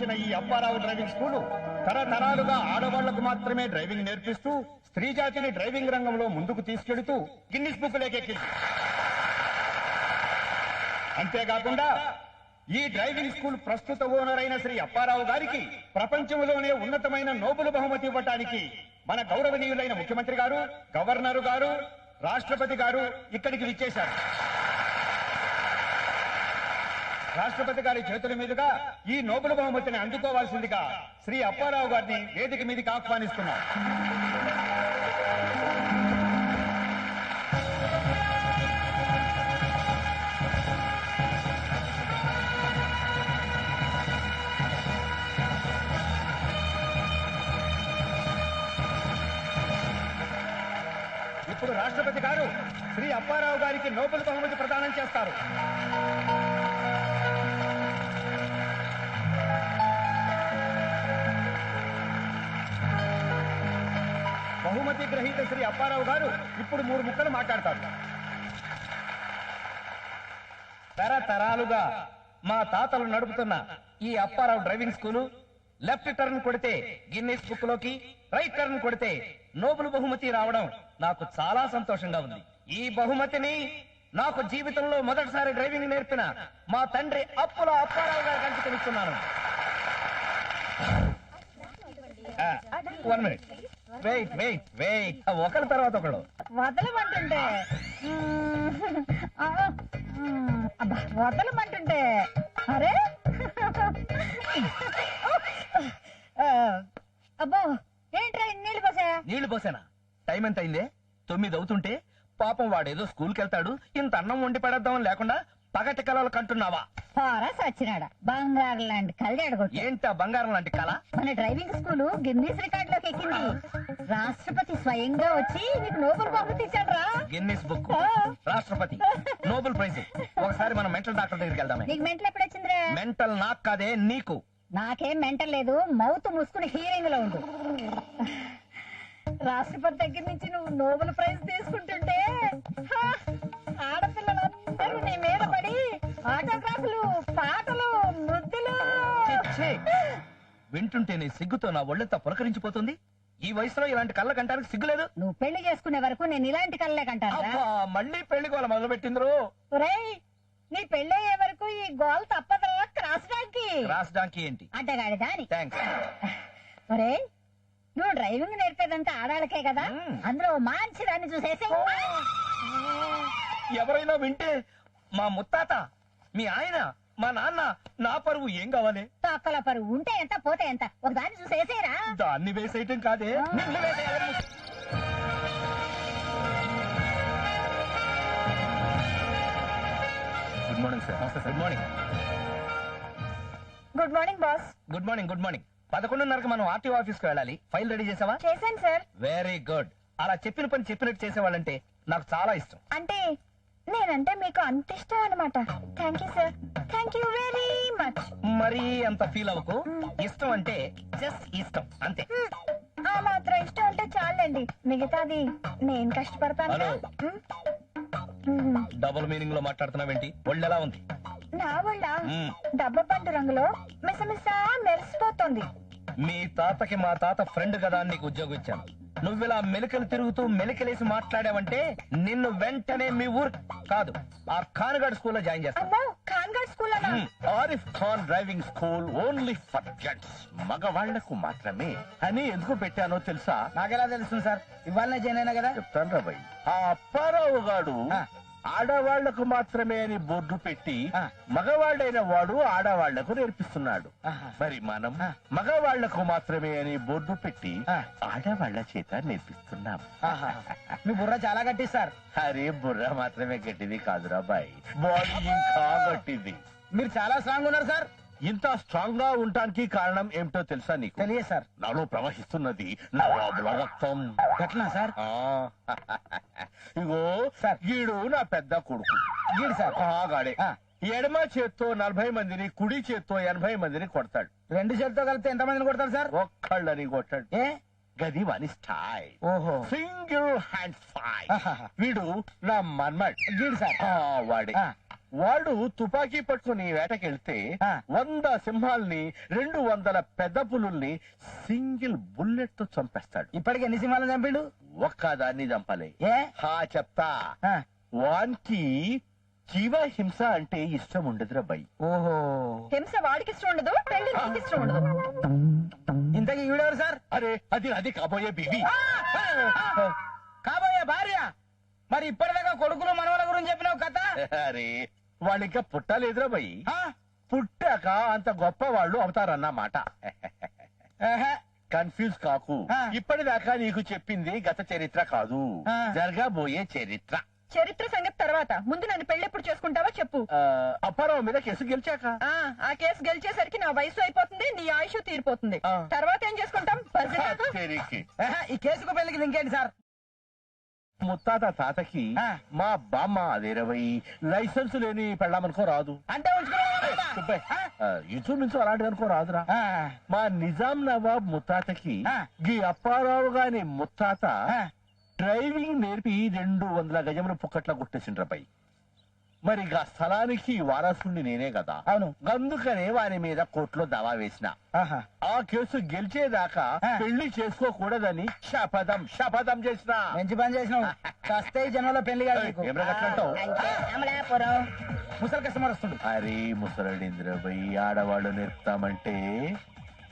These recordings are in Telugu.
స్థాపించిన ఈ అప్పారావు డ్రైవింగ్ స్కూలు తరతరాలుగా ఆడవాళ్ళకు మాత్రమే డ్రైవింగ్ నేర్పిస్తూ స్త్రీ జాతిని డ్రైవింగ్ రంగంలో ముందుకు తీసుకెడుతూ గిన్నిస్ బుక్ లేకెక్కింది. అంతేకాకుండా ఈ డ్రైవింగ్ స్కూల్ ప్రస్తుత ఓనర్ అయిన శ్రీ అప్పారావు గారికి ప్రపంచంలోనే ఉన్నతమైన నోబుల్ బహుమతి ఇవ్వటానికి మన గౌరవనీయులైన ముఖ్యమంత్రి గారు గవర్నరు గారు రాష్ట్రపతి గారు ఇక్కడికి విచ్చేశారు. రాష్ట్రపతి గారి చేతుల మీదుగా ఈ నోబెల్ బహుమతిని అందుకోవాల్సిందిగా శ్రీ అప్పారావు గారిని వేదిక మీదకి ఆహ్వానిస్తున్నారు ఇప్పుడు రాష్ట్రపతి గారు శ్రీ అప్పారావు గారికి నోబెల్ బహుమతి ప్రదానం చేస్తారు. బహుమతి గ్రహీత శ్రీ అప్పారావు గారు ఇప్పుడు మూడు ముక్కలు మాట్లాడతారు. తరతరాలుగా మా తాతలు నడుపుతున్న ఈ Apparao driving school left turn కొడితే గిన్నీస్ బుక్లోకి రైట్ టర్న్ కొడితే నోబుల్ బహుమతి రావడం నాకు చాలా సంతోషంగా ఉంది. ఈ బహుమతిని నాకు జీవితంలో మొదటిసారి డ్రైవింగ్ నేర్పిన మా తండ్రి అప్పుల అప్పారావు గారికి అంకితమిస్తున్నాను one minute wait wait wait. ఒకరి తర్వాత ఒకడు వదలమంటుంటే. అబ్బా వదలమంటుంటే. అరే. అబ్బో ఏంట్రా నీళ్ళు పోసా? నీళ్ళు పోసానా? టైం ఎంత అయిందే? తొమ్మిది అవుతుంటే పాపం వాడేదో స్కూల్కి వెళ్తాడు ఇంత అన్నం వండి పడేద్దామని లేకుండా పగటి కలలు కంటున్నావా? పోరా సచ్చినాడ? బంగారు లాంటి కళ్యాణ కొట్టు ఏంటా బంగారం లాంటి కళ? మన డ్రైవింగ్ స్కూల్ గిన్నీస్ రికార్డ్లోకి ఎక్కింది. రాష్ట్రపతి స్వయంగా వచ్చి నీకు నోబెల్ బహుమతి ఇచ్చాడు రా గిన్నిస్ బుక్. రాష్ట్రపతి. Nobel prize. ఒకసారి మనం మెంటల్ డాక్టర్ దగ్గరికి వెళ్దామే. నీకు మెంటల్ ఎప్పుడు వచ్చిందిరా? మెంటల్ నాకు కాదే నీకు. నాకేం మెంటల్ లేదు. మౌత్ మూసుకుని హీరింగ్లో ఉండు. రాష్ట్రపతి దగ్గర నుంచి నువ్వు నోబెల్ ప్రైజ్ తీసుకుంటుంటే వింటుంటే నీ సిగ్గుతో నా ఒళ్ళంతా పులకరించిపోతుంది. ఈ వయసులో ఇలాంటి కళ్ళ కంటానికి సిగ్గులేదు. నువ్వు పెళ్ళి చేసుకునే వరకు నేను ఇలాంటి కళ్ళే కంటాను అబ్బా మళ్ళీ పెళ్ళి గోల మొదలు పెట్టిందిరు ఒరేయ్ నీ పెళ్ళయ్యే వరకు ఈ గోల్ తప్పదురా క్రాస్ డాంకి. క్రాస్ డాంకీ ఏంటి? అడ్డగాడి దాని. థ్యాంక్స్ ఒరే నువ్వు డ్రైవింగ్ నేర్పేదంతా ఆడాలకే కదా? మ్మ్. అందులో మంచి దాన్ని చూసేసి. ఎవరైనా వింటే మా ముత్తాత మీ ఆయన మా నాన్న నా పరువు ఏం కావాలి? తొక్కల పరువు ఉంటే ఎంత పోతే ఎంత? ఒక దాన్ని చూసేసేరా దాన్ని వేసేయటం కాదే. నిన్ను వేసేయాలి. గుడ్ మార్నింగ్ సార్ నమస్తే good morning good morning boss good morning good morning పదకొండున్నరకు మనం ఆర్టీఓ ఆఫీస్కి వెళ్ళాలి. ఫైల్ రెడీ చేసావా? చేశాను సార్ వెరీ గుడ్ అలా చెప్పిన పని చెప్పినట్టు చేసేవాళ్ళంటే నాకు చాలా ఇష్టం. అంటే నేనంటే మీకు అంత ఇష్టం అనమాట thank you sir thank you very much మరీ అంత ఫీల్ అవ్వకు. ఇష్టం అంటే జస్ట్ ఇష్టం అంతే. ఆ మాత్రం ఇష్టం అంటే చాలండి. మిగతాది నేను కష్టపడతాను హలో. డబుల్ మీనింగ్లో మాట్లాడుతున్నావేంటి? ఒళ్ళు ఎలా ఉంది? నా వల్ల మ్మ్. డబ్బ పండు రంగులో మిసమిస మెరిసిపోతుంది. మీ తాతకి మా తాత ఫ్రెండ్ కదా అని నీకు ఉద్యోగం ఇచ్చాను. నువ్విలా మెలికలు తిరుగుతూ మెలికలేసి మాట్లాడావంటే నిన్ను వెంటనే మీ ఊరు కాదు ఆ ఖాన్గఢ్ స్కూల్లో జాయిన్ చేస్తాను Arif Khan driving school only for gents మగవాళ్ళకు మాత్రమే. అని ఎందుకు పెట్టానో తెలుసా? నాకెలా తెలుస్తుంది సార్? ఇవాళనే జాయిన్ అయినా కదా? చెప్తాను రాబాయ్ ఆ అప్పారావు గాడు. ఆడవాళ్ళకు మాత్రమే అని బోర్డు పెట్టి. మగవాళ్ళైన వాడు ఆడవాళ్ళకు నేర్పిస్తున్నాడు. మరి మనం. మగవాళ్ళకు మాత్రమే అని బోర్డు పెట్టి. ఆడవాళ్ళ చేత నేర్పిస్తున్నాం. మీ బుర్ర చాలా గట్టి సార్. అరే బుర్ర మాత్రమే గట్టిది కాదురా బాయ్. బాడీ ఇంకా గట్టిది. మీరు చాలా స్ట్రాంగ్ ఉన్నారు సార్. ఇంత స్ట్రాంగ్గా ఉండటానికి కారణం ఏమిటో తెలుసా నీకు? తెలియదు సార్. నాలో ప్రవహిస్తున్నది నవాబుల రక్తం. సార్. సార్. వీడు నా పెద్ద కొడుకు. గీడు సార్ ఆ, గాడే. ఆ. ఎడమ చేత్తో నలభై మందిని కుడి చేత్తో ఎనభై మందిని కొడతాడు. రెండు చేతితో కలిపితే ఎంత మందిని కొడతారు సార్? ఒక్కళ్ళని కొట్టాడు. ఏ? గది వాని స్టైల్. ఓహో. సింగిల్ హ్యాండ్ ఫైట్ ఆహాహా. వీడు నా మన్మడ్. గీడు సార్. వాడే. వాడు తుపాకీ పట్టుకుని వేటకెళ్తే. వంద సింహాల్ని రెండు వందల పెద్ద పులుల్ని సింగిల్ బుల్లెట్తో చంపేస్తాడు. ఇప్పటికి ఎన్ని సింహాలను చంపిండు? ఒక్కదాన్ని చంపలే. ఏ? హా చెప్తా. వానికి జీవ హింస అంటే ఇష్టం ఉండదురా బై. ఓహో. హింస వాడికి ఇష్టం ఉండదు పెళ్ళి నీకు ఇష్టం ఉండదు. ఇంతకీ ఈవిడెవరు సార్? అరే అది అది కాబోయే బీబీ కాబోయే భార్య. మరి ఇప్పటిదాకా కొడుకులు మనవల గురించి చెప్పినావు కథ అరే వాళ్ళు ఇంకా పుట్టలేదురా బై. ఆ? పుట్టాక అంత గొప్ప వాళ్ళు అవుతారన్నమాట. కన్ఫ్యూజ్ కాకు. ఇప్పటిదాకా నీకు చెప్పింది గత చరిత్ర కాదు. జరగబోయే చరిత్ర. చరిత్ర సంగతి తర్వాత. ముందు నన్ను పెళ్ళి ఎప్పుడు చేసుకుంటావో చెప్పు. అప్పారావు మీద కేసు గెలిచాక. ఆ ఆ కేసు గెలిచేసరికి నా వయసు అయిపోతుంది నీ ఆయుష్ తీరిపోతుంది. తర్వాత ఏం చేసుకుంటాం? ఈ కేసుకు పెళ్ళికి ఇంకేంటి సార్? ముత్తాత తాతకి. మా బామ్మ అదేరవై లైసెన్స్ లేని పెళ్ళామనుకో రాదు. అంటే ఇంచుమించు అలాంటిది అనుకో రాదురా. మా నిజాం నవాబ్ ముత్తాతకి. గీ అప్పారావు గాని ముత్తాత. డ్రైవింగ్ నేర్పి రెండు వందల గజముల పుక్కట్ల కొట్టేసిండ్రపై మరి గా స్థలానికి వారసుని నేనే కదా అవును. అందుకనే వారి మీద కోర్టులో దావా వేసిన. ఆహా. ఆ కేసు గెలిచేదాకా ఆ. పెళ్ళి చేసుకోకూడదని శపథం శపథం చేసిన. మంచి పని చేసినావు. కస్తే జనంలో పెళ్ళి ముసలి కస్టమర్ వస్తుండు. అరే ముసలడింద్రబై ఆడవాళ్ళు నేర్పుతామంటే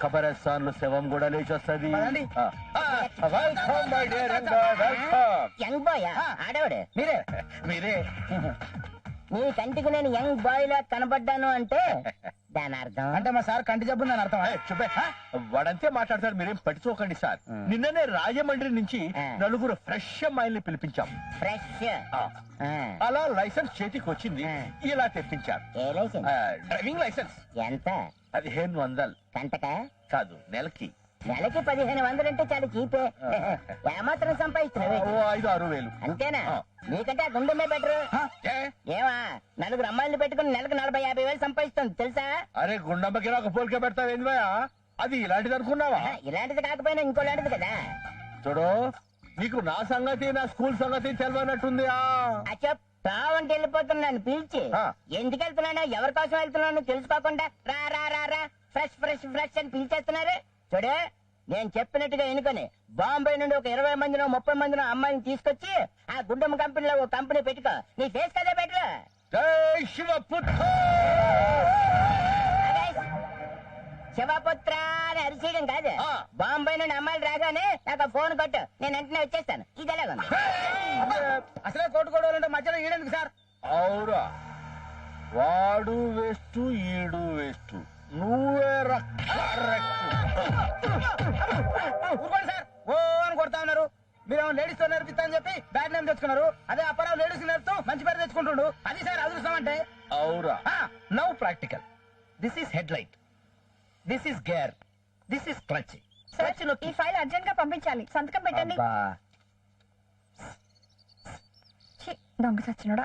ఖబరస్థాన్లో శవం కూడా లేచి వస్తుంది. ఆ. మీరే. మీరే. నీ కంటికి నేను యంగ్ బాయ్ లా కనబడ్డాను అంటే దాని అర్థం. అంటే మా సార్ కంటి జబ్బు ఉందని అర్థం. చుబ్బే వాడంతే మాట్లాడతారు మీరేం పట్టించుకోకండి సార్. నిన్ననే రాజమండ్రి నుంచి. నలుగురు ఫ్రెష్ అమ్మాయిల్ని పిలిపించాం. ఫ్రెష్. అలా లైసెన్స్ చేతికి వచ్చింది. ఇలా తెప్పించారు. Driving licence. ఎంత? పదిహేను వందలు. కంటక? కాదు నెలకి. నెలకి పదిహేను వందలు అంటే చాలా చీపే. ఏమాత్రం సంపాదిస్తున్నావే ఓ ఐదు ఆరు వేలు. అంతేనా. నీకంటే ఆ గుండెమే బెటర్? ఏమా నలుగురు అమ్మాయిలు పెట్టుకుని నెలకు నలభై యాభై వేలు సంపాదిస్తుంది తెలుసా? అరే గుండమ్మకి నాకు పోలిక పెడతావు ఏంది అది ఇలాంటిది అనుకున్నావా? ఇలాంటిది కాకపోయినా ఇంకోలాంటిది కదా. చూడు నీకు నా సంగతి నా స్కూల్ సంగతి తెలియనట్టుంది అచ్చప్ వెళ్ళిపోతున్నాను పిలిచి. ఎందుకు వెళ్తున్నానో ఎవరి కోసం వెళ్తున్నానో తెలుసుకోకుండా రా రా రా రా. ఫ్రెష్ ఫ్రెష్ ఫ్రెష్ అని పిలిచేస్తున్నారు. చూడు నేను చెప్పినట్టుగా ఎన్నుకొని బాంబే నుండి ఒక ఇరవై మందినో ముప్పై మందినో అమ్మాయిని తీసుకొచ్చి ఆ గుడ్డమ్మ కంపెనీలో ఒక కంపెనీ పెట్టుకో. నీ ఫేస్ కదా జై శివపుత్ర అని అరిచేయడం కాదు. ఆ. బాంబే నుండి అమ్మాయిలు రాగానే నాకు ఫోన్ కొట్టు. నేను వెంటనే వచ్చేస్తాను. ఇది ఎలాగుంది అసలే కోటు కోడవాలంటే మధ్యలో ఈడెందుకు సార్? అవురా. వాడు వేస్ట్ ఈడు వేస్ట్. నువ్వే ఊరుకోండి సార్. ఓ అని కొడతా ఉన్నారు. మీరు లేడీస్తో నేర్పిస్తా అని చెప్పి బ్యాడ్ నేమ్ తెచ్చుకున్నారు. అదే అప్పారావు లేడీస్ నేర్పుతూ మంచి పేరు తెచ్చుకుంటుండు. అది సార్ అదృష్టం అంటే. అవురా. Now practical this is head light this is gear this is clutch sir ఈ ఫైల్ అర్జెంట్గా పంపించాలి. సంతకం పెట్టండి. దొంగ సచ్చినోడా.